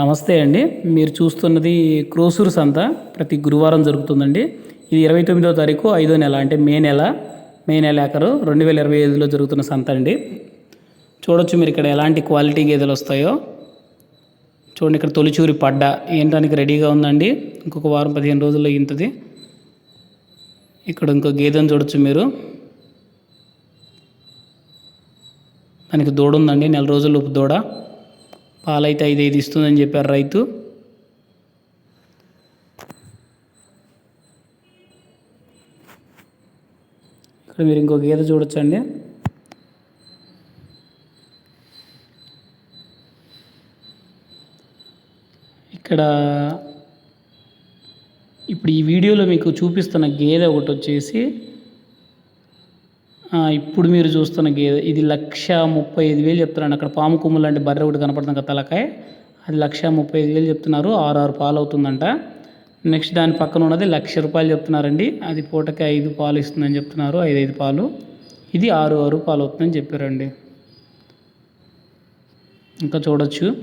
నమస్తే అండి. మీరు చూస్తున్నది క్రోసూరు సంత. ప్రతి గురువారం జరుగుతుందండి. ఇది ఇరవై తొమ్మిదో తారీఖు ఐదో నెల అంటే మే నెల మే నెల ఆఖరు రెండు వేల ఇరవై ఐదులో జరుగుతున్న సంత అండి. చూడొచ్చు మీరు ఇక్కడ ఎలాంటి క్వాలిటీ గేదెలు వస్తాయో. చూడండి ఇక్కడ తొలిచూరి పడ్డ ఏంటానికి రెడీగా ఉందండి. ఇంకొక వారం పదిహేను రోజుల్లో ఇంతది ఇక్కడ ఇంకో గేదెను చూడొచ్చు మీరు. దానికి దూడ ఉందండి నెల రోజుల దూడ. పాలైతే ఐదు ఐదు ఇస్తుందని చెప్పారు రైతు. ఇక్కడ మీరు ఇంకో గీత చూడొచ్చండి. ఇక్కడ ఇప్పుడు ఈ వీడియోలో మీకు చూపిస్తున్న గేదె ఒకటి వచ్చేసి ఇప్పుడు మీరు చూస్తున్న గేదె ఇది లక్ష ముప్పై ఐదు వేలు చెప్తున్నాను అక్కడ పాము కొమ్ము లాంటి బర్రె ఒకటి కనపడుతుంది కదా తలకాయ. అది లక్ష ముప్పై ఐదు వేలు చెప్తున్నారు. ఆరు ఆరు పాలు అవుతుందంట. నెక్స్ట్ దాని పక్కన ఉన్నది లక్ష రూపాయలు చెప్తున్నారండి. అది పూటకి ఐదు పాలు ఇస్తుందని చెప్తున్నారు. ఐదు ఐదు పాలు. ఇది ఆరు ఆరు పాలు అవుతుందని చెప్పారండి. ఇంకా చూడొచ్చు.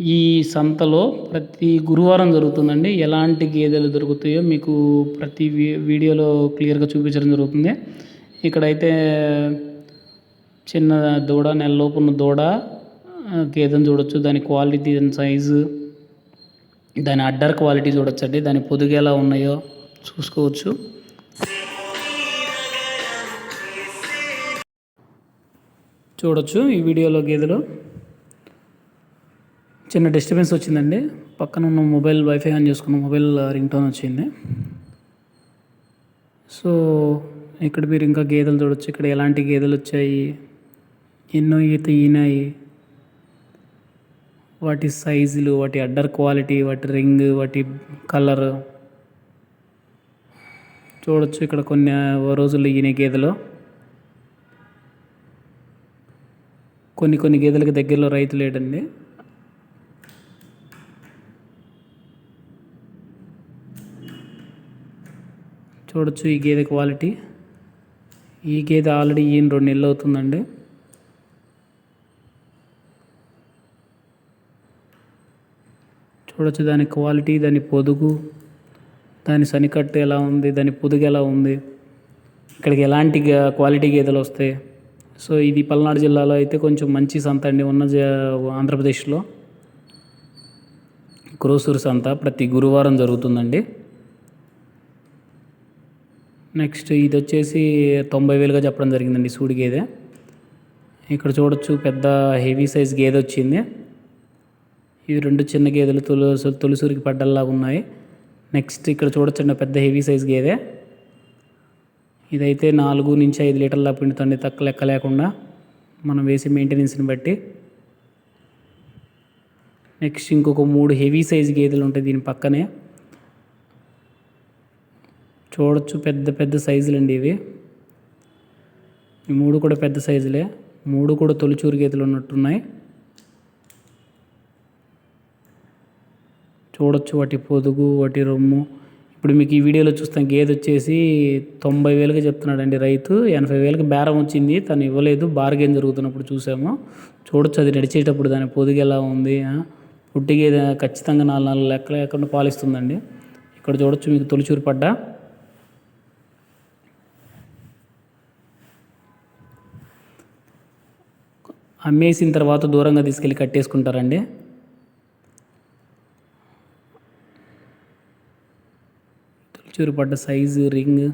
ఈ సంతలో ప్రతి గురువారం జరుగుతుందండి. ఎలాంటి గేదెలు దొరుకుతాయో మీకు ప్రతి వీ- వీడియోలో క్లియర్గా చూపించడం జరుగుతుంది. ఇక్కడైతే చిన్న దూడ నెలలోపు ఉన్న దూడ గేదెను చూడొచ్చు. దాని క్వాలిటీ దాని సైజు దాని అడ్డర్ క్వాలిటీ చూడొచ్చండి. దాని పొదుగు ఎలా ఉన్నాయో చూసుకోవచ్చు. చూడొచ్చు ఈ వీడియోలో గేదెలు. చిన్న డిస్టర్బెన్స్ వచ్చిందండి. పక్కన ఉన్న మొబైల్ వైఫై ఆన్ చేసుకున్న మొబైల్ రింగ్ టోన్ వచ్చింది. సో ఇక్కడ మీరు ఇంకా గేదెలు చూడొచ్చు ఇక్కడ ఎలాంటి గేదెలు వచ్చాయి ఎన్నో ఈత ఈనాయి. వాటి సైజులు వాటి అడ్డర్ క్వాలిటీ వాటి రింగ్ వాటి కలర్. చూడొచ్చు ఇక్కడ కొన్ని రోజులు ఈయన గేదెలు. కొన్ని కొన్ని గేదెలకు దగ్గరలో రైతు లేడండి. చూడొచ్చు ఈ గేదె క్వాలిటీ. ఈ గేదె ఆల్రెడీ ఈయన రెండు నెలలు అవుతుందండి. చూడొచ్చు దాని క్వాలిటీ దాని పొదుగు దాని సనికట్టు ఎలా ఉంది దాని పొదుగు ఎలా ఉంది ఇక్కడికి ఎలాంటి క్వాలిటీ గేదెలు వస్తాయి. సో ఇది పల్నాడు జిల్లాలో అయితే కొంచెం మంచి సంత అండి. ఉన్న ఆంధ్రప్రదేశ్లో. క్రోసూరు సంత ప్రతి గురువారం జరుగుతుందండి. నెక్స్ట్ ఇది వచ్చేసి తొంభై వేలుగా చెప్పడం జరిగిందండి సూడి గేదె. ఇక్కడ చూడొచ్చు పెద్ద హెవీ సైజ్ గేదె వచ్చింది. ఇవి రెండు చిన్న గేదెలు తొలి తొలిసూరికి పడ్డల్లాగా ఉన్నాయి. నెక్స్ట్ ఇక్కడ చూడొచ్చండి పెద్ద హెవీ సైజ్ గేదె. ఇదైతే నాలుగు నుంచి ఐదు లీటర్ల పిండుతుంది తక్కువ లెక్క లేకుండా మనం వేసే మెయింటెనెన్స్ని బట్టి. నెక్స్ట్ ఇంకొక మూడు హెవీ సైజ్ గేదెలు ఉంటాయి దీని పక్కనే. చూడొచ్చు పెద్ద పెద్ద సైజులు అండి ఇవి. ఈ మూడు కూడా పెద్ద సైజులే. మూడు కూడా తొలిచూరు గీతలు ఉన్నట్టున్నాయి. చూడొచ్చు వాటి పొదుగు వాటి రొమ్ము. ఇప్పుడు మీకు ఈ వీడియోలో చూస్తాం గేదె వచ్చేసి తొంభై వేలుగా చెప్తున్నాడండి రైతు. ఎనభై వేలకు బేరం వచ్చింది తను ఇవ్వలేదు. బార్గెన్ జరుగుతున్నప్పుడు చూసాము. చూడొచ్చు అది నడిచేటప్పుడు దాని పొదుగు ఎలా ఉంది పుట్టి గేదె ఖచ్చితంగా నాలుగు నాలుగు లెక్కలు లేకుండా పాలిస్తుందండి. ఇక్కడ చూడొచ్చు మీకు తొలిచూరు పడ్డా. అమ్మేసిన తర్వాత దూరంగా తీసుకెళ్ళి కట్టేసుకుంటారండి. తొలిచూరు పడ్డ సైజు రింగ్.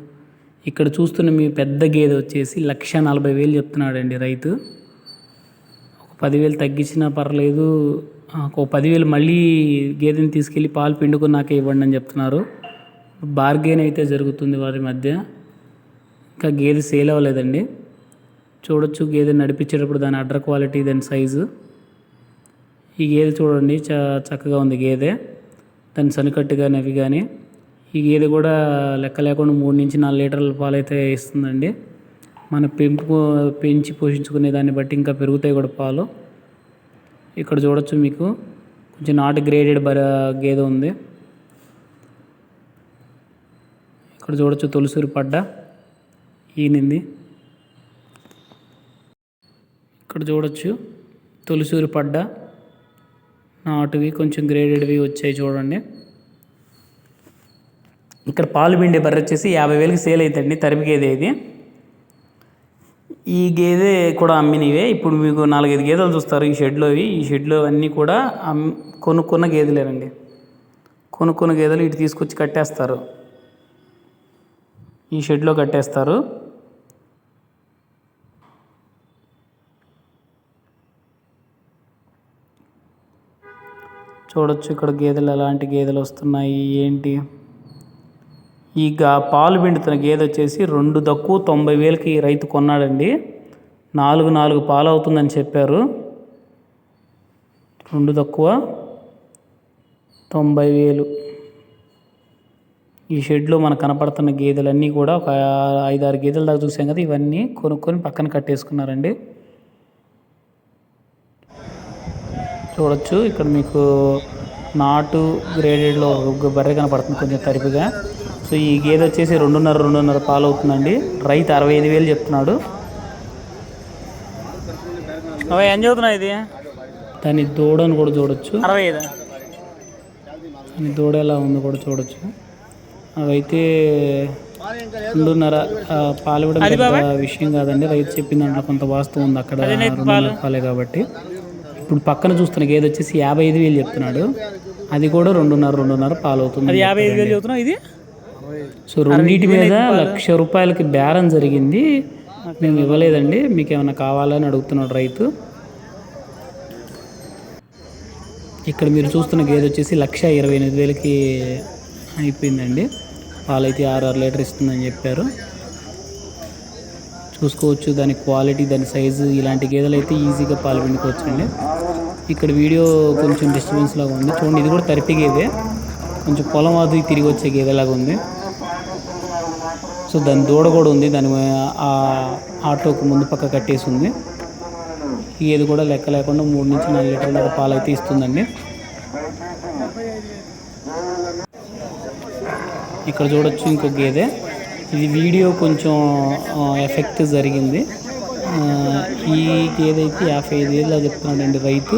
ఇక్కడ చూస్తున్న మీ పెద్ద గేదె వచ్చేసి లక్ష నలభై వేలు చెప్తున్నాడండి రైతు. ఒక పదివేలు తగ్గించినా పర్లేదు. ఒక పదివేలు మళ్ళీ గేదెని తీసుకెళ్ళి పాలు పిండుకుని నాకే ఇవ్వండి అని చెప్తున్నారు. బార్గెన్ అయితే జరుగుతుంది వారి మధ్య. ఇంకా గేదె సేల్ అవ్వలేదండి. చూడొచ్చు గేదె నడిపించేటప్పుడు దాని అడ్డర్ క్వాలిటీ దాని సైజు. ఈ గేదె చూడండి చ చక్కగా ఉంది గేదె. దాని సనికట్టు కానీ అవి కానీ ఈ గేదె కూడా లెక్క లేకుండా మూడు నుంచి నాలుగు లీటర్ల పాలైతే ఇస్తుందండి. మన పెంపు పెంచి పోషించుకునే దాన్ని బట్టి ఇంకా పెరుగుతాయి కూడా పాలు. ఇక్కడ చూడొచ్చు మీకు. కొంచెం నాట్ గ్రేడెడ్ బర గేదె ఉంది. ఇక్కడ చూడొచ్చు తొలిసూరి పడ్డ. ఈనింది ఇక్కడ చూడొచ్చు. తొలిసూరి పడ్డ. నాటువి కొంచెం గ్రేడెడ్వి వచ్చాయి చూడండి. ఇక్కడ పాలు పిండే బర్రె వచ్చేసి యాభై వేలకి సేల్ అవుతుంది తరిమి గేదె ఇది. ఈ గేదె కూడా అమ్మినవే. ఇప్పుడు మీకు నాలుగైదు గేదెలు చూస్తారు ఈ షెడ్లోవి ఈ షెడ్లో అన్నీ కూడా అమ్ కొనుక్కున్న గేదెలేనండి. కొనుక్కున్న గేదెలు ఇటు తీసుకొచ్చి కట్టేస్తారు. ఈ షెడ్లో కట్టేస్తారు. చూడొచ్చు ఇక్కడ గేదెలు ఎలాంటి గేదెలు వస్తున్నాయి ఏంటి? ఈ గా పాలు పిండుతున్న గేదె వచ్చేసి రెండు తక్కువ తొంభై వేలకి రైతు కొన్నాడండి. నాలుగు నాలుగు పాలు అవుతుందని చెప్పారు. రెండు తక్కువ తొంభై వేలు. ఈ షెడ్లో మనకు కనపడుతున్న గేదెలన్నీ కూడా ఒక ఐదారు గేదెల దాకా చూసాం కదా ఇవన్నీ కొనుక్కొని పక్కన కట్టేసుకున్నారండి. చూడొచ్చు. ఇక్కడ మీకు నాటు గ్రేడెడ్లో ఒక బర్రె కనపడుతుంది కొంచెం తరిపిగా. సో ఈ గేదె వచ్చేసి రెండున్నర రెండున్నర పాలు అవుతుందండి. రైతు అరవై ఐదు వేలు చెప్తున్నాడు. అవి ఏం చదువుతున్నావు ఇది? దాని దూడను కూడా చూడొచ్చు. అరవై ఐదు? దాని దూడ ఎలా ఉందో కూడా చూడొచ్చు. అవైతే రెండున్నర పాలు కూడా విషయం కాదండి. రైతు చెప్పిన దాంట్లో కొంత వాస్తవం ఉంది. అక్కడ రెండున్నర పాలే కాబట్టి. ఇప్పుడు పక్కన చూస్తున్న గేదె వచ్చేసి యాభై ఐదు వేలు చెప్తున్నాడు. అది కూడా రెండున్నర రెండున్నర పాలు అవుతుంది యాభై ఐదు వేలు ఇది? సో రెండింటి మీద లక్ష రూపాయలకి బేరం జరిగింది. మేము ఇవ్వలేదండి. మీకు ఏమైనా కావాలని అడుగుతున్నాడు రైతు. ఇక్కడ మీరు చూస్తున్న గేదె వచ్చేసి లక్ష ఇరవై ఎనిమిది వేలకి అయిపోయిందండి. పాలైతే ఆరు ఆరు లీటర్ ఇస్తుందని చెప్పారు. చూసుకోవచ్చు దాని క్వాలిటీ దాని సైజు. ఇలాంటి గేదెలు అయితే ఈజీగా పాలు పిండుకోవచ్చు అండి ఇక్కడ వీడియో కొంచెం డిస్టర్బెన్స్ లాగా ఉంది. చూడండి ఇది కూడా తరిపి గేదే. కొంచెం పొలం అది తిరిగి వచ్చే గేదెలాగా ఉంది. సో దాని దూడ కూడా ఉంది. దాని ఆ ఆటోకు ముందు పక్క కట్టేసి ఉంది. ఈ గేదె కూడా లెక్క లేకుండా మూడు నుంచి నాలుగు లీటర్ల దాకా పాలు అయితే ఇస్తుందండి. ఇక్కడ చూడొచ్చు ఇంకో గేదె. ఇది వీడియో కొంచెం ఎఫెక్ట్ జరిగింది. ఈ గేదె అయితే యాభై ఐదు వేలు చెప్తున్నాడండి రైతు.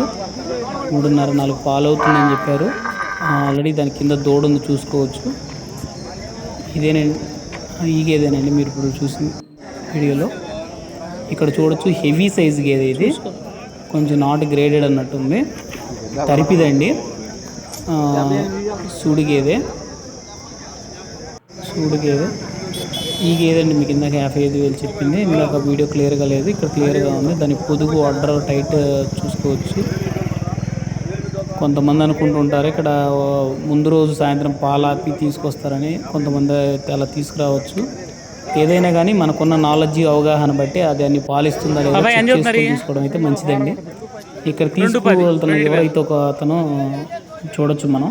మూడున్నర నాలుగు పాలు అవుతుందని చెప్పారు ఆల్రెడీ దాని కింద దూడ ఉంది చూసుకోవచ్చు. ఇదేనండి ఈ గేదేనండి మీరు ఇప్పుడు చూసిన వీడియోలో. ఇక్కడ చూడొచ్చు హెవీ సైజ్ గేదె ఇది. కొంచెం నాట్ గ్రేడెడ్ అన్నట్టుంది. తరిపిదండి. ఆ, సూడి గేదె. సూడి గేదె. ఈ గేదె అండి మీకు ఇందాక యాభై ఐదు వేలు చెప్పింది. ఇందాక వీడియో క్లియర్గా లేదు. ఇక్కడ క్లియర్గా ఉంది. దాని పొదుగు ఆర్డర్ టైట్ చూసుకోవచ్చు. కొంతమంది అనుకుంటుంటారు ఇక్కడ ముందు రోజు సాయంత్రం పాలు ఆపి తీసుకొస్తారని కొంతమంది అయితే అలా తీసుకురావచ్చు. ఏదైనా కానీ మనకున్న నాలెడ్జ్ అవగాహన బట్టి అది అన్ని పాలిస్తుందా లేదా తీసుకోవడం అయితే మంచిదండి. ఇక్కడ తీసుకువెళ్తున్న ఎవరైతే ఒక అతను చూడొచ్చు మనం.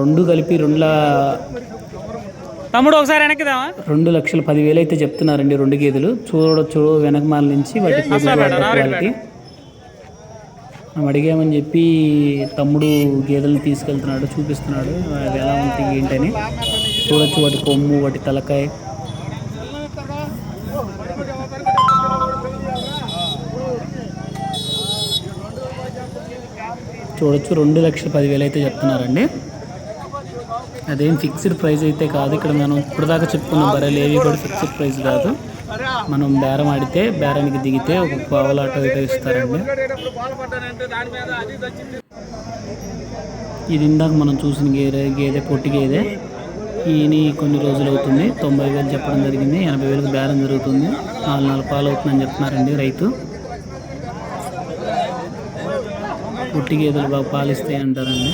రెండు కలిపి రెండుల తమ్ముడు ఒకసారి వెనక్కిదామా? రెండు లక్షల పదివేలు అయితే చెప్తున్నారండి రెండు గేదెలు. చూడొచ్చు వెనకమాల నుంచి వాటి క్వాలిటీ. మనం అడిగామని చెప్పి తమ్ముడు గేదెలను తీసుకెళ్తున్నాడు చూపిస్తున్నాడు. అవి ఎలా ఉంటాయి ఏంటని. చూడొచ్చు వాటి కొమ్ము వాటి తలకాయ. చూడొచ్చు రెండు లక్షల పదివేలు అయితే చెప్తున్నారండి. అదేం ఫిక్స్డ్ ప్రైస్ అయితే కాదు. ఇక్కడ మనం ఇప్పటిదాకా చెప్పుకున్న బర్రెలు ఏవి కూడా ఫిక్స్డ్ ప్రైస్ కాదు. మనం బేరం ఆడితే బేరానికి దిగితే ఒక పావుల ఆటో అయితే ఇస్తారండి. ఇది ఇందాక మనం చూసిన గేదె గేదె పొట్టి గేదె. ఈయన కొన్ని రోజులు అవుతుంది. తొంభై వేలు చెప్పడం జరిగింది. ఎనభై వేలకు బేరం జరుగుతుంది. నాలుగు నాలుగు పాలు అవుతుందని చెప్తున్నారండి రైతు. పొట్టి గేదెలు బాగా పాలిస్తాయి అంటారండి.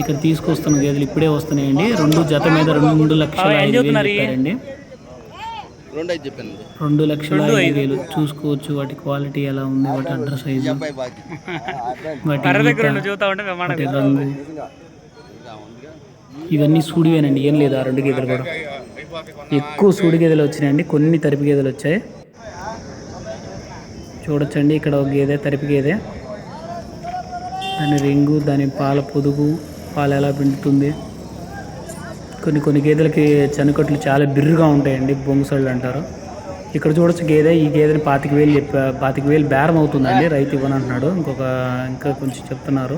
ఇక్కడ తీసుకొస్తున్న గేదెలు ఇప్పుడే వస్తున్నాయండి. రెండు జత మీద రెండు లక్షల ఐదు వేలు చెప్పారండి. రెండు లక్షల ఐదు వేలు. చూసుకోవచ్చు వాటి క్వాలిటీ ఎలా ఉంది వాటి అడ్రస్ సైజు వాటి రంగు. ఇవన్నీ సూడివేనండి. ఏం లేదు ఆ రెండు గేదెలు కూడా. ఎక్కువ సూడి గేదెలు వచ్చినాయండి. కొన్ని తరిపి గేదెలు వచ్చాయి. చూడొచ్చండి. ఇక్కడ ఒక గేదె తరిపి గేదె. దాని రింగు దాని పాల పొదుగు పాలు ఎలా పిండుతుంది? కొన్ని కొన్ని గేదెలకి చనుకట్లు చాలా బిర్రుగా ఉంటాయండి బొంగుసళ్ళు అంటారు. ఇక్కడ చూడొచ్చు గేదె ఈ గేదెని పాతిక వేలు చెప్పా పాతిక వేలు బేరం అవుతుందండి రైతు ఇవ్వనంటున్నాడు. ఇంకొక ఇంకా కొంచెం చెప్తున్నారు.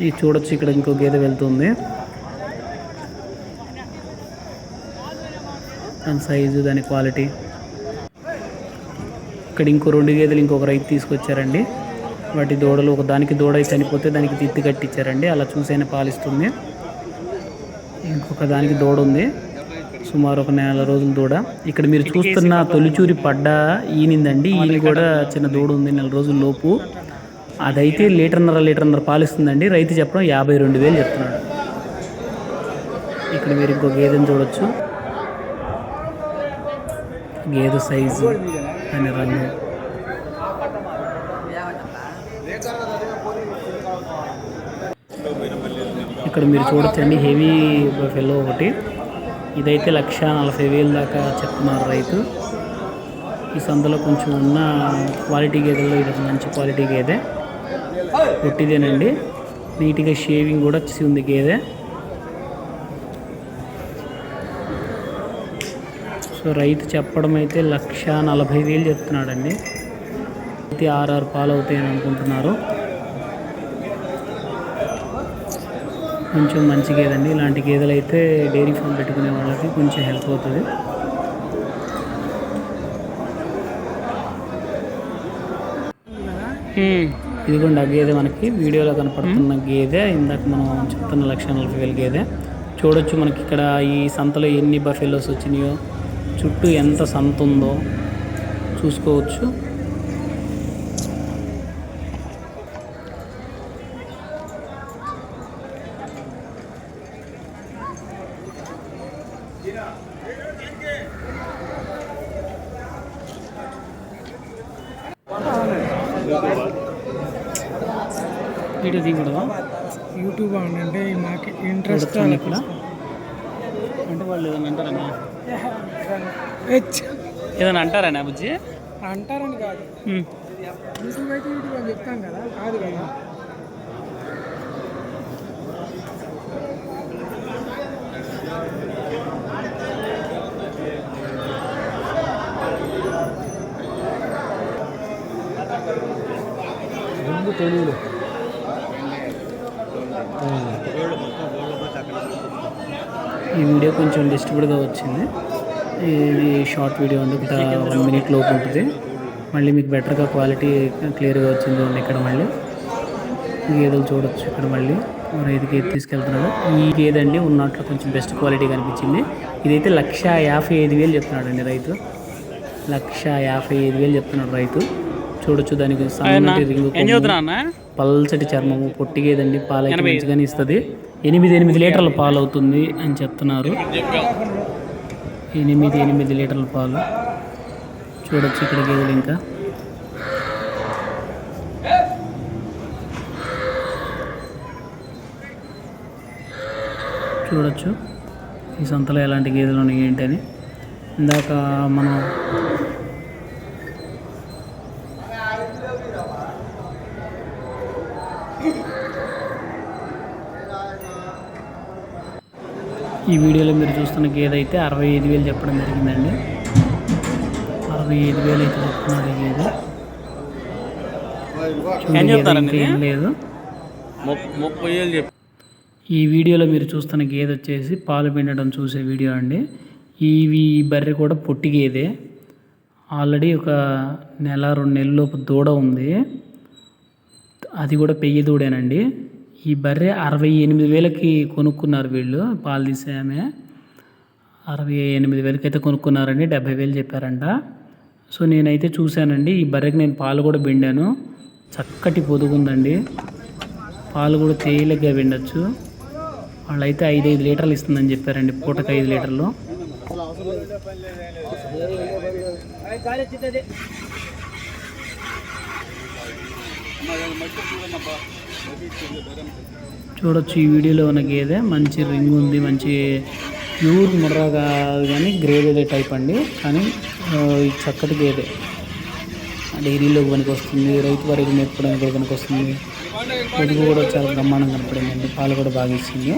ఇది చూడొచ్చు ఇక్కడ ఇంకో గేదె వెళ్తుంది. దాని సైజు దాని క్వాలిటీ. ఇక్కడ ఇంకో రెండు గేదెలు ఇంకొక రైతు తీసుకొచ్చారండి. వాటి దూడలు ఒక దానికి దూడ చనిపోతే దానికి తిత్తి కట్టించారండి అలా చూసైనా పాలిస్తుంది. ఇంకొక దానికి దూడ ఉంది సుమారు ఒక నెల రోజుల దూడ. ఇక్కడ మీరు చూస్తున్న తొలిచూరి పడ్డ ఈనిందండి. ఈయన కూడా చిన్న దూడ ఉంది నెల రోజుల లోపు. అదైతే లీటర్న్నర లీటర్న్నర పాలిస్తుందండి. రైతు చెప్పడం యాభై రెండు వేలు చెప్తున్నాడు. ఇక్కడ మీరు ఇంకో గేదెని చూడొచ్చు. గేదె సైజు దాని రంగు. ఇక్కడ మీరు చూడొచ్చండి హెవీ ఫెల్లో ఒకటి. ఇదైతే లక్ష నలభై వేలు దాకా చెప్తున్నారు రైతు. ఈ సందులో కొంచెం ఉన్న క్వాలిటీ గేదెల్లో ఇది మంచి క్వాలిటీ గేదె. పొట్టిదేనండి నీట్గా షేవింగ్ కూడా వచ్చి ఉంది గేదె. సో రైతు చెప్పడం అయితే లక్ష నలభై వేలు చెప్తున్నాడండి. అయితే ఆర్ఆర్ పాలు అవుతాయని అనుకుంటున్నారు. కొంచెం మంచి గేదండి ఇలాంటి గేదెలు అయితే డైరీ ఫామ్ పెట్టుకునే వాళ్ళకి కొంచెం హెల్ప్ అవుతుంది. ఇదిగోండి ఆ గేదె మనకి వీడియోలో కనపడుతున్న గేదె. ఇందాక మనం చెప్తున్న లక్ష నలభై వేల గేదె. చూడొచ్చు మనకి ఇక్కడ ఈ సంతలో ఎన్ని బఫెలోస్ వచ్చినాయో. చుట్టూ ఎంత సంత ఉందో చూసుకోవచ్చు. అంటే మాకు ఇంట్రెస్ట్ ఇక్కడ? అంటే వాళ్ళు ఏదైనా అంటారన్నా? ఏదైనా అంటారన్నా బుజ్జి? అంటారని కాదు. అయితే అని చెప్తాం కదా కాదు కదా? ఈ వీడియో కొంచెం డిస్టర్బ్డ్గా వచ్చింది. ఇది షార్ట్ వీడియో అండి ఒక వన్ మినిట్ లోపు ఉంటుంది. మళ్ళీ మీకు బెటర్గా క్వాలిటీ క్లియర్గా వచ్చింది ఇక్కడ మళ్ళీ. గేదెలు చూడొచ్చు ఇక్కడ మళ్ళీ. రైతు గేదె తీసుకెళ్తున్నాడు. ఈ గేదె అండి ఉన్నట్లు కొంచెం బెస్ట్ క్వాలిటీ కనిపించింది. ఇదైతే లక్ష యాభై ఐదు వేలు చెప్తున్నాడు అండి రైతు. లక్ష యాభై ఐదు వేలు చెప్తున్నాడు రైతు. చూడొచ్చు దానికి రింగు పల్చటి చర్మము పొట్టిగేదండి పాలు అయితే మంచిగానే ఇస్తుంది. ఎనిమిది ఎనిమిది లీటర్ల పాలు అవుతుంది అని చెప్తున్నారు. ఎనిమిది ఎనిమిది లీటర్ల పాలు. చూడొచ్చు ఇక్కడ గేదెలు ఇంకా. చూడొచ్చు ఈ సంతలో ఎలాంటి గేదెలు ఉన్నాయి ఏంటి అని. ఇందాక మనం ఈ వీడియోలో మీరు చూస్తున్న గేదె అయితే అరవై ఐదు వేలు చెప్పడం జరిగిందండి. అరవై ఐదు వేలు అయితే చెప్తున్నారు గేదె. ఏం చెప్తారండి? ఏం లేదు. ముప్పై ఏళ్ళు చెప్పి ఈ వీడియోలో మీరు చూస్తున్న గేదె వచ్చేసి పాలు పిండడం చూసే వీడియో అండి. ఇవి ఈ బర్రె కూడా పొట్టి గేదె. ఆల్రెడీ ఒక నెల రెండు నెలల లోపు దూడ ఉంది. అది కూడా పెయ్యి దూడేనండి. ఈ బర్రె అరవై ఎనిమిది వేలకి కొనుక్కున్నారు వీళ్ళు పాలు తీసే ఆమె. అరవై ఎనిమిది వేలకి అయితే కొనుక్కున్నారండి డెబ్బై వేలు చెప్పారంట. సో నేనైతే చూశానండి ఈ బర్రెకి నేను పాలు కూడా పిండాను. చక్కటి పొదుగుందండి పాలు కూడా తేలిగ్గా పిండొచ్చు. వాళ్ళైతే ఐదు ఐదు లీటర్లు ఇస్తుందని చెప్పారండి పూటకు ఐదు లీటర్లు. చూడొచ్చు ఈ వీడియోలో ఉన్న గేదె మంచి రింగ్ ఉంది మంచి ప్యూర్ ముర్రా కాదు కానీ గ్రేడెడ్ టైప్ అండి. కానీ చక్కటి గేదె డైరీలో పనికి వస్తుంది రైతు వారికి మేపుకోవడానికి కూడా పనికి వస్తుంది పొదుగు కూడా చాలా బ్రహ్మాండంగా కనపడిందండి పాలు కూడా బాగా ఇస్తుంది.